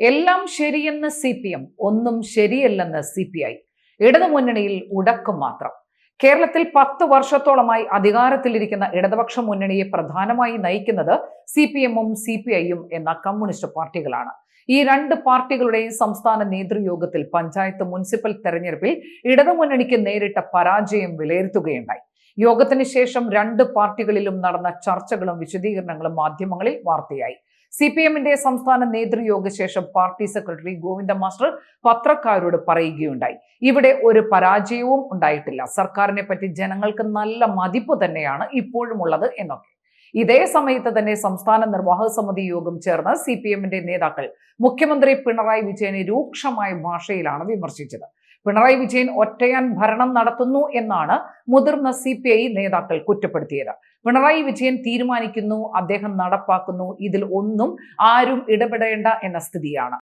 എല്ലാം ശരിയെന്ന് C P M ഒന്നും ശരിയല്ലെന്ന് സി പി ഐ. ഇടതുമുന്നണിയിൽ ഉടക്കം മാത്രം. കേരളത്തിൽ പത്ത് വർഷത്തോളമായി അധികാരത്തിലിരിക്കുന്ന ഇടതുപക്ഷ മുന്നണിയെ പ്രധാനമായി നയിക്കുന്നത് സി പി എമ്മും സി പി ഐയും എന്ന കമ്മ്യൂണിസ്റ്റ് പാർട്ടികളാണ്. ഈ രണ്ട് പാർട്ടികളുടെയും സംസ്ഥാന നേതൃയോഗത്തിൽ പഞ്ചായത്ത് മുനിസിപ്പൽ തെരഞ്ഞെടുപ്പിൽ ഇടതുമുന്നണിക്ക് നേരിട്ട പരാജയം വിലയിരുത്തുകയുണ്ടായി. യോഗത്തിന് ശേഷം രണ്ട് പാർട്ടികളിലും നടന്ന ചർച്ചകളും വിശദീകരണങ്ങളും മാധ്യമങ്ങളിൽ വാർത്തയായി. സി പി എമ്മിന്റെ സംസ്ഥാന നേതൃയോഗ ശേഷം പാർട്ടി സെക്രട്ടറി ഗോവിന്ദ മാസ്റ്റർ പത്രക്കാരോട് പറയുകയുണ്ടായി. ഇവിടെ ഒരു പരാജയവും ഉണ്ടായിട്ടില്ല. സർക്കാരിനെ പറ്റി ജനങ്ങൾക്ക് നല്ല മതിപ്പ് തന്നെയാണ് ഇപ്പോഴും ഉള്ളത് എന്നൊക്കെ. ഇതേ സമയത്ത് തന്നെ സംസ്ഥാന നിർവാഹക സമിതി യോഗം ചേർന്ന് സി പി എമ്മിന്റെ നേതാക്കൾ മുഖ്യമന്ത്രി പിണറായി വിജയനെ രൂക്ഷമായ ഭാഷയിലാണ് വിമർശിച്ചത്. പിണറായി വിജയൻ ഒറ്റയാൻ ഭരണം നടത്തുന്നു എന്നാണ് മുതിർന്ന സി പി ഐ നേതാക്കൾ കുറ്റപ്പെടുത്തിയത്. പിണറായി വിജയൻ തീരുമാനിക്കുന്നു അദ്ദേഹം നടപ്പാക്കുന്നു ഇതിൽ ഒന്നും ആരും ഇടപെടേണ്ട എന്ന സ്ഥിതിയാണ്.